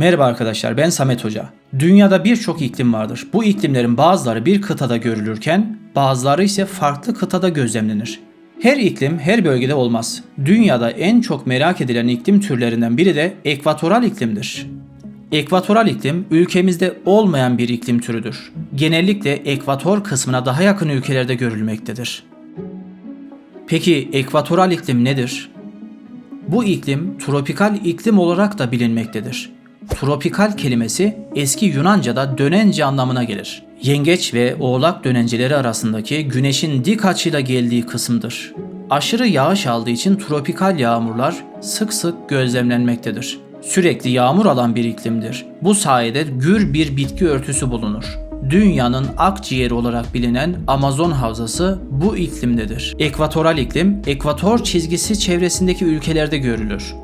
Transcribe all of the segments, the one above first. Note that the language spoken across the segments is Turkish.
Merhaba arkadaşlar ben Samet Hoca. Dünyada birçok iklim vardır. Bu iklimlerin bazıları bir kıtada görülürken bazıları ise farklı kıtada gözlemlenir. Her iklim her bölgede olmaz. Dünyada en çok merak edilen iklim türlerinden biri de ekvatoral iklimdir. Ekvatoral iklim ülkemizde olmayan bir iklim türüdür. Genellikle ekvator kısmına daha yakın ülkelerde görülmektedir. Peki ekvatoral iklim nedir? Bu iklim tropikal iklim olarak da bilinmektedir. Tropikal kelimesi eski Yunanca'da dönence anlamına gelir. Yengeç ve oğlak dönenceleri arasındaki güneşin dik açıyla geldiği kısımdır. Aşırı yağış aldığı için tropikal yağmurlar sık sık gözlemlenmektedir. Sürekli yağmur alan bir iklimdir. Bu sayede gür bir bitki örtüsü bulunur. Dünyanın akciğeri olarak bilinen Amazon havzası bu iklimdedir. Ekvatoral iklim, ekvator çizgisi çevresindeki ülkelerde görülür.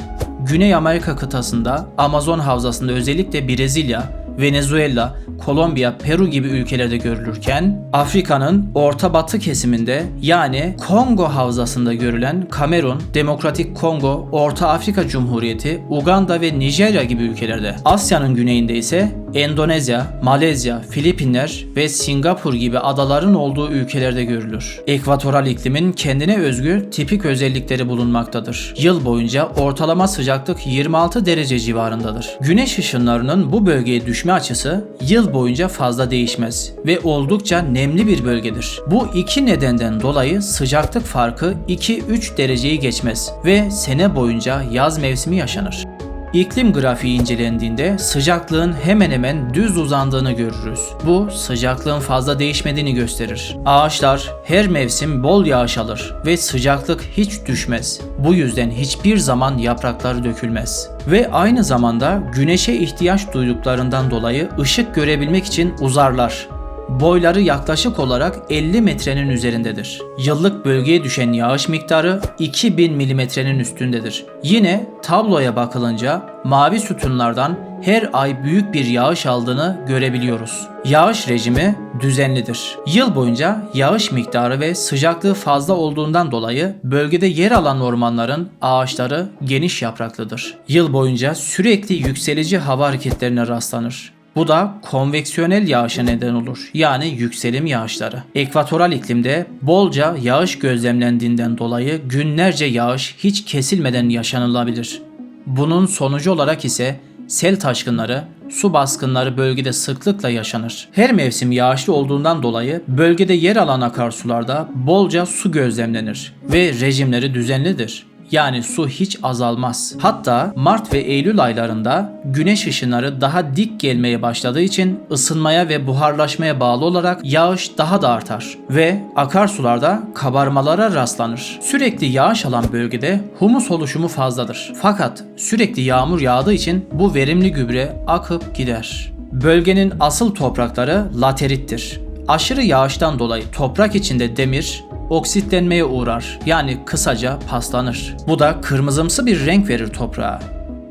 Güney Amerika kıtasında, Amazon havzasında özellikle Brezilya, Venezuela, Kolombiya, Peru gibi ülkelerde görülürken Afrika'nın orta batı kesiminde yani Kongo havzasında görülen Kamerun, Demokratik Kongo, Orta Afrika Cumhuriyeti, Uganda ve Nijerya gibi ülkelerde. Asya'nın güneyinde ise Endonezya, Malezya, Filipinler ve Singapur gibi adaların olduğu ülkelerde görülür. Ekvatoral iklimin kendine özgü tipik özellikleri bulunmaktadır. Yıl boyunca ortalama sıcaklık 26 derece civarındadır. Güneş ışınlarının bu bölgeye düşme açısı yıl boyunca fazla değişmez ve oldukça nemli bir bölgedir. Bu iki nedenden dolayı sıcaklık farkı 2-3 dereceyi geçmez ve sene boyunca yaz mevsimi yaşanır. İklim grafiği incelendiğinde sıcaklığın hemen hemen düz uzandığını görürüz. Bu sıcaklığın fazla değişmediğini gösterir. Ağaçlar her mevsim bol yağış alır ve sıcaklık hiç düşmez. Bu yüzden hiçbir zaman yaprakları dökülmez. Ve aynı zamanda güneşe ihtiyaç duyduklarından dolayı ışık görebilmek için uzarlar boyları yaklaşık olarak 50 metrenin üzerindedir. Yıllık bölgeye düşen yağış miktarı 2000 milimetrenin üstündedir. Yine tabloya bakılınca mavi sütunlardan her ay büyük bir yağış aldığını görebiliyoruz. Yağış rejimi düzenlidir. Yıl boyunca yağış miktarı ve sıcaklığı fazla olduğundan dolayı bölgede yer alan ormanların ağaçları geniş yapraklıdır. Yıl boyunca sürekli yükselici hava hareketlerine rastlanır. Bu da konveksiyonel yağışa neden olur. Yani yükselim yağışları. Ekvatoral iklimde bolca yağış gözlemlendiğinden dolayı günlerce yağış hiç kesilmeden yaşanılabilir. Bunun sonucu olarak ise sel taşkınları, su baskınları bölgede sıklıkla yaşanır. Her mevsim yağışlı olduğundan dolayı bölgede yer alan akarsularda bolca su gözlemlenir ve rejimleri düzenlidir. Yani su hiç azalmaz. Hatta Mart ve Eylül aylarında güneş ışınları daha dik gelmeye başladığı için ısınmaya ve buharlaşmaya bağlı olarak yağış daha da artar ve akarsularda kabarmalara rastlanır. Sürekli yağış alan bölgede humus oluşumu fazladır. Fakat sürekli yağmur yağdığı için bu verimli gübre akıp gider. Bölgenin asıl toprakları laterittir. Aşırı yağıştan dolayı toprak içinde demir, oksitlenmeye uğrar. Yani kısaca paslanır. Bu da kırmızımsı bir renk verir toprağa.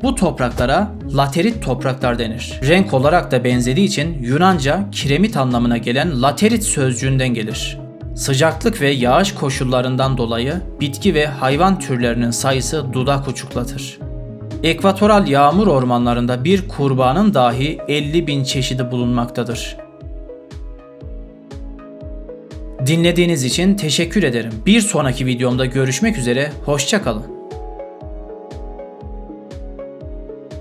Bu topraklara laterit topraklar denir. Renk olarak da benzediği için Yunanca kiremit anlamına gelen laterit sözcüğünden gelir. Sıcaklık ve yağış koşullarından dolayı bitki ve hayvan türlerinin sayısı dudak uçuklatır. Ekvatoral yağmur ormanlarında bir kurbanın dahi 50 bin çeşidi bulunmaktadır. Dinlediğiniz için teşekkür ederim. Bir sonraki videomda görüşmek üzere, hoşçakalın.